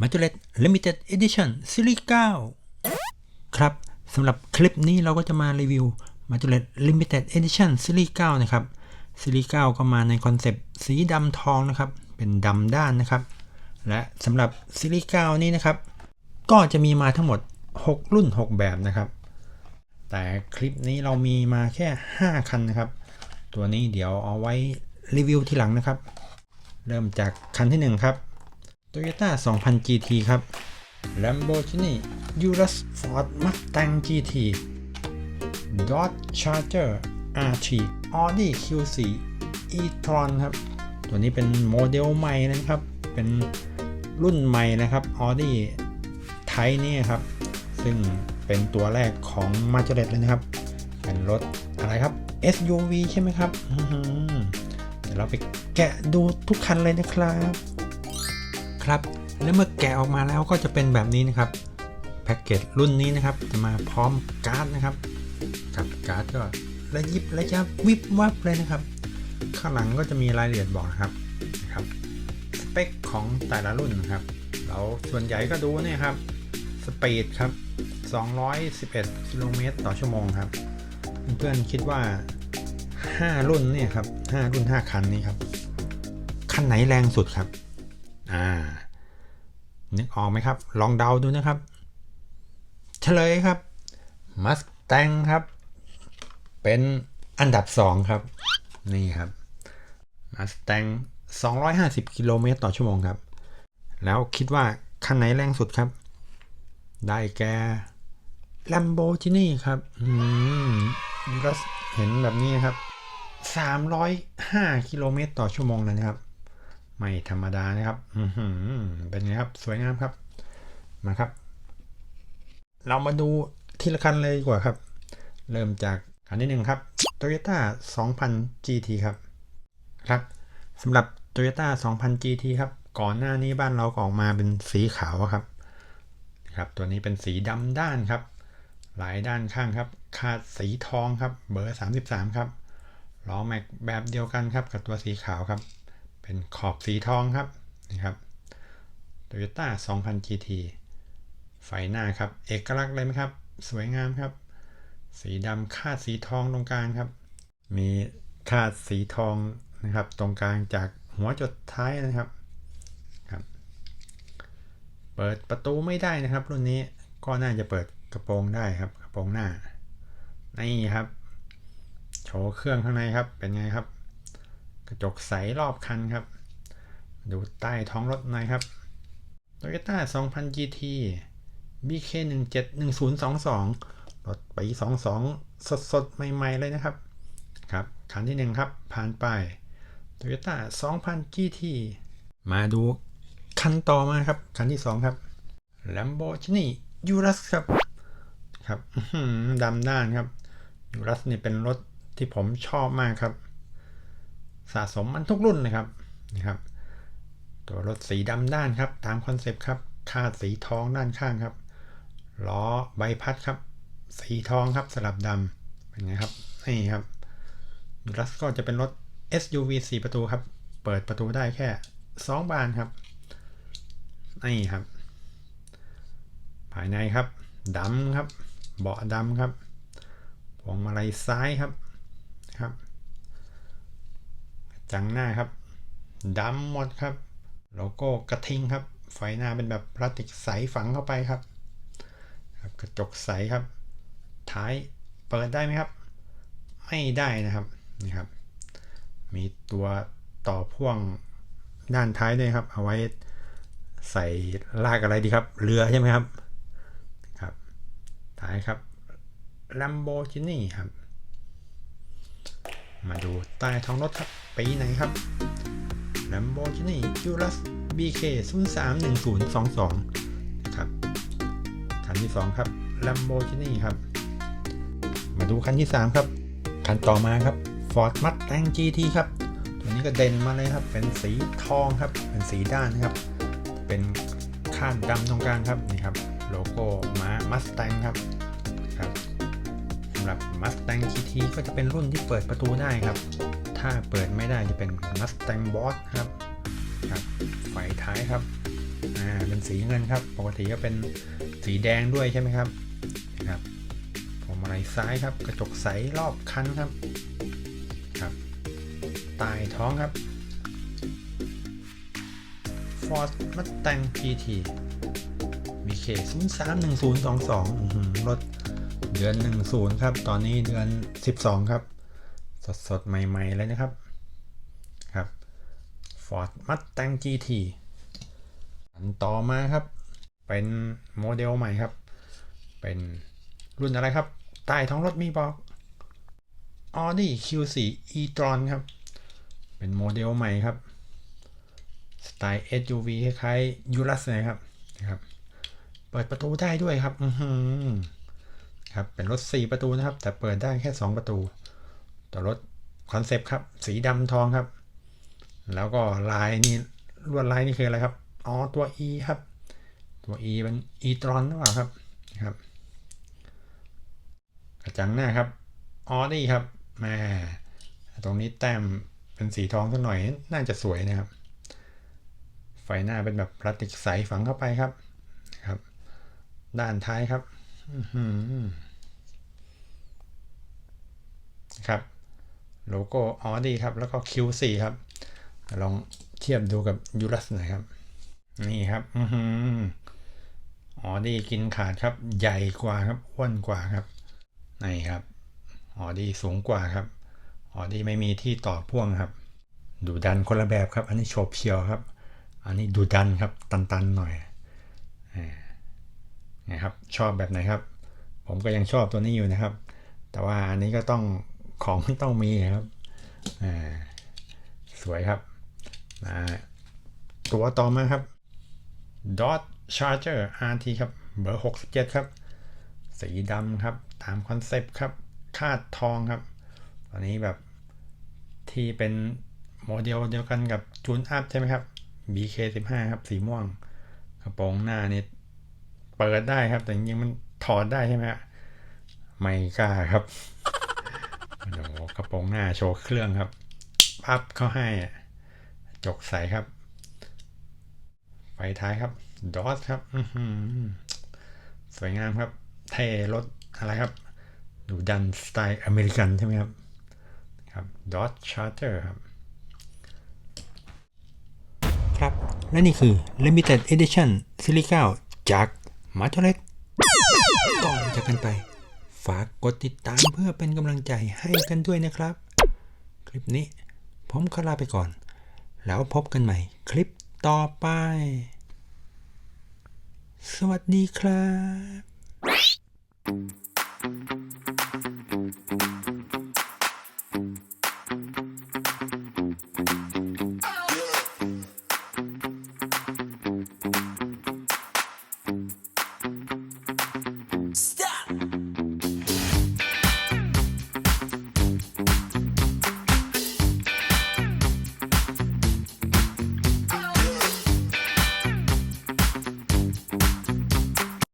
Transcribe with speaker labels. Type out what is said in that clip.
Speaker 1: m a j o r e t Limited Edition Series 9 ครับสำหรับคลิปนี้เราก็จะมารีวิว m a j o r e t Limited Edition Series 9 นะครับ Series 9 ก็มาในคอนเซปต์สีดำทองนะครับ เป็นดำด้านนะครับ และสำหรับ Series 9 นี้นะครับ ก็จะมีมาทั้งหมด 6 รุ่น 6 แบบนะครับ แต่คลิปนี้เรามีมาแค่ 5 คันนะครับ ตัวนี้เดี๋ยวเอาไว้รีวิวทีหลังนะครับ เริ่มจากคันที่ 1 ครับ Toyota 2000 GT ครับ Lamborghini Urus Ford Mustang GT Dodge Charger RT Audi Q4 e-tron ครับ ตัวนี้เป็นโมเดลใหม่นะครับ เป็นรุ่นใหม่นะครับ Audi ไทยนี่ครับ ซึ่งเป็นตัวแรกของ m a j o r e t เลยนะครับ เป็นรถอะไรครับ SUV ใช่ไหมครับเดี๋ยวเราไปแกะดูทุกคันเลยนะครับ ครับ และเมื่อแกะออกมาแล้วก็จะเป็นแบบนี้นะครับ แพ็กเกจรุ่นนี้นะครับ จะมาพร้อมการ์ดนะครับ กับการ์ดก็ระยิบระยับวิบวับเลยนะครับ ข้างหลังก็จะมีรายละเอียดบอกนะครับนะครับ สเปคของแต่ละรุ่นนะครับ เราส่วนใหญ่ก็ดูเนี่ยครับ สปีดครับ 211กิโลเมตรต่อชั่วโมงครับ เพื่อนๆคิดว่า 5 รุ่นเนี่ยครับ 5 รุ่น 5 คันนี้ครับ คันไหนแรงสุดครับ อ่านึกออกไหมครับ ลองเดาดูนะครับ เฉลยครับ Mustang ครับ เป็นอันดับ 2 ครับ นี่ครับ Mustang 250 กิโลเมตรต่อชั่วโมงครับ แล้วคิดว่าคันไหนแรงสุดครับ ได้แก่ Lamborghini ครับ อืมก็เห็นแบบนี้ครับ 305 กิโลเมตรต่อชั่วโมงเลยนะครับ ไม่ธรรมดานะครับอืเป็นไงครับ สวยงามครับ มาครับ เรามาดูทีละคันเลยดีกว่าครับ เริ่มจากคันที่หนึ่งครับ Toyota 2000 GT ครับ ครับสำหรับ Toyota 2000 GT ครับ ก่อนหน้านี้บ้านเราก็ออกมาเป็นสีขาวครับ ครับ ตัวนี้เป็นสีดำด้านครับ หลายด้านข้างครับ คาดสีทองครับ เบอร์ 33 ครับ ล้อแม็กแบบเดียวกันครับกับตัวสีขาวครับ เป็นขอบสีทองครับนะครับ Toyota 2000 GT ไฟหน้าครับ เอกลักษณ์เลยไหมครับ สวยงามครับ สีดำคาดสีทองตรงกลางครับ มีคาดสีทองนะครับ ตรงกลางจากหัวจดท้ายนะครับครับ เปิดประตูไม่ได้นะครับ รุ่นนี้ก็น่าจะเปิดกระโปรงได้ครับ กระโปรงหน้านี่ครับ โชว์เครื่องข้างในครับเป็นไงครับ กระจกใสรอบคันครับ ดูใต้ท้องรถหน่อยครับ Toyota 2000 GT BK 17 1022 รถปี 22 สดสดใหม่ ๆ เลยนะครับ ครับ คันที่หนึ่งครับ ผ่านไป Toyota 2000 GT มาดูคันต่อมาครับ คันที่ 2 ครับ Lamborghini Urus ครับ ครับดำด้านครับ Urus นี่เป็นรถที่ผมชอบมากครับ สะสมมันทุกรุ่นเลยครับนะครับ ตัวรถสีดำด้านครับ ตามคอนเซปต์ครับคาดสีทองด้านข้างครับล้อใบพัดครับ สีทองครับสลับดำเป็นไงครับนี่ครับยูรัสก็จะเป็นรถ SUV 4 ประตูครับ เปิดประตูได้แค่ 2 บานครับนี่ครับ ภายในครับดำครับ เบาะดำครับพวงมาลัยซ้ายครับครับ จังหน้าครับดำหมดครับโลโก้กระทิงครับ ไฟหน้าเป็นแบบพลาสติกใสฝังเข้าไปครับครับกระจกใสครับ ท้ายเปิดได้ไหมครับ ไม่ได้นะครับนี่ครับ มีตัวต่อพ่วงด้านท้ายด้วยครับ เอาไว้ใส่ลากอะไรดีครับ เรือใช่ไหมครับครับท้ายครับ Lamborghini ครับ มาดูใต้ท้องรถครับปีไหนครับ Lamborghini Urus BK 031022ครับคันที่ 2 ครับ Lamborghini ครับ มาดูคันที่ 3 ครับ คันต่อมาครับ Ford Mustang GT ครับ ตัวนี้ก็เด่นมาเลยครับ เป็นสีทองครับ เป็นสีด้านนะครับ เป็นข้านดำตรงกลางครับนี่ครับ โลโก้ม้า Mustang ครับครับ หรับ Mustang GT ก็จะเป็นรุ่นที่เปิดประตูได้ครับ ถ้าเปิดไม่ได้จะเป็น Mustang Boss ครับครับไฟท้ายครับอ่าเป็นสีเงินครับ ปกติก็เป็นสีแดงด้วยใช่ไหมครับครับผมอะไรซ้ายครับ กระจกใสรอบคันครับครับใต้ท้องครับ Ford Mustang GT BK 0 3 1 0 2 2รถ ดือน 10 ครับ ตอนนี้เดือน 12 ครับ สดสดใหม่ ๆ เลยนะครับ ครับ Ford Mustang GT อันต่อมาครับ เป็นโมเดลใหม่ครับ เป็นรุ่นอะไรครับ ใต้ท้องรถมีบอก Audi Q4 e-tron ครับ เป็นโมเดลใหม่ครับ สไตล์ SUV คล้ายๆยูรัสนะครับนะครับ เปิดประตูได้ด้วยครับ อือหือ ครับเป็นรถ 4 ประตูนะครับ แต่เปิดได้แค่ 2 ประตู ต่อรถคอนเซปต์ครับสีดำทองครับ แล้วก็ลายนี่ลวดลายนี่คืออะไรครับอ๋อตัว E ครับ ตัว E เป็น e t r o n หรือเปล่าครับครับ กระจังหน้าครับออดี้ครับแม่ตรงนี้แต้มเป็นสีทองสักหน่อยน่าจะสวยนะครับ ไฟหน้าเป็นแบบพลาสติกใสฝังเข้าไปครับครับ ด้านท้ายครับ ครับโลโก้ออดีครับ แล้วก็ Q4 ครับ ลองเทียบดูกับยูรัสหน่อยครับ นี่ครับอืออออดีกินขาดครับ ใหญ่กว่าครับอ้วนกว่าครับนี่ครับอ๋อดีสูงกว่าครับอ๋อดีไม่มีที่ต่อพ่วงครับ ดูดันคนละแบบครับ อันนี้โฉบเฉียวครับ อันนี้ดูดันครับ ตันๆหน่อยอ่า นะครับ ชอบแบบไหนครับ ผมก็ยังชอบตัวนี้อยู่นะครับ แต่ว่าอันนี้ก็ต้องของไม่ต้องมีครับอ่าสวยครับมาตัวต่อมาครับ Dodge Charger RT ครับเบอร์ 67 ครับ สีดำครับ ตามคอนเซปต์ครับคาดทองครับตอนนี้แบบที่เป็นโมเดลเดียวกันกับจูนอัพใช่ไหมครับ BK15 ครับ สีม่วง กระโปรงหน้านี่ เปิดได้ครับ แต่จริงๆมันถอดได้ใช่ไหมฮะไม่กล้าครับโอ้โหกระโปรงหน้าโชว์เครื่องครับปับเข้าให้อะจกใสครับ ไฟท้ายครับดอสครับอื้อหือสวยงามครับ เท่รถอะไรครับ ดูดันสไตล์อเมริกันใช่ไหมครับครับดอ g ชาร์เจอร์ครับ ครับ และนี่คือ Limited Edition ซีรีส์9จาก มาร์ r เ t ก่อนจะกันไป ฝากกดติดตามเพื่อเป็นกำลังใจให้กันด้วยนะครับ คลิปนี้ ผมขอลาไปก่อน แล้วพบกันใหม่คลิปต่อไป สวัสดีครับ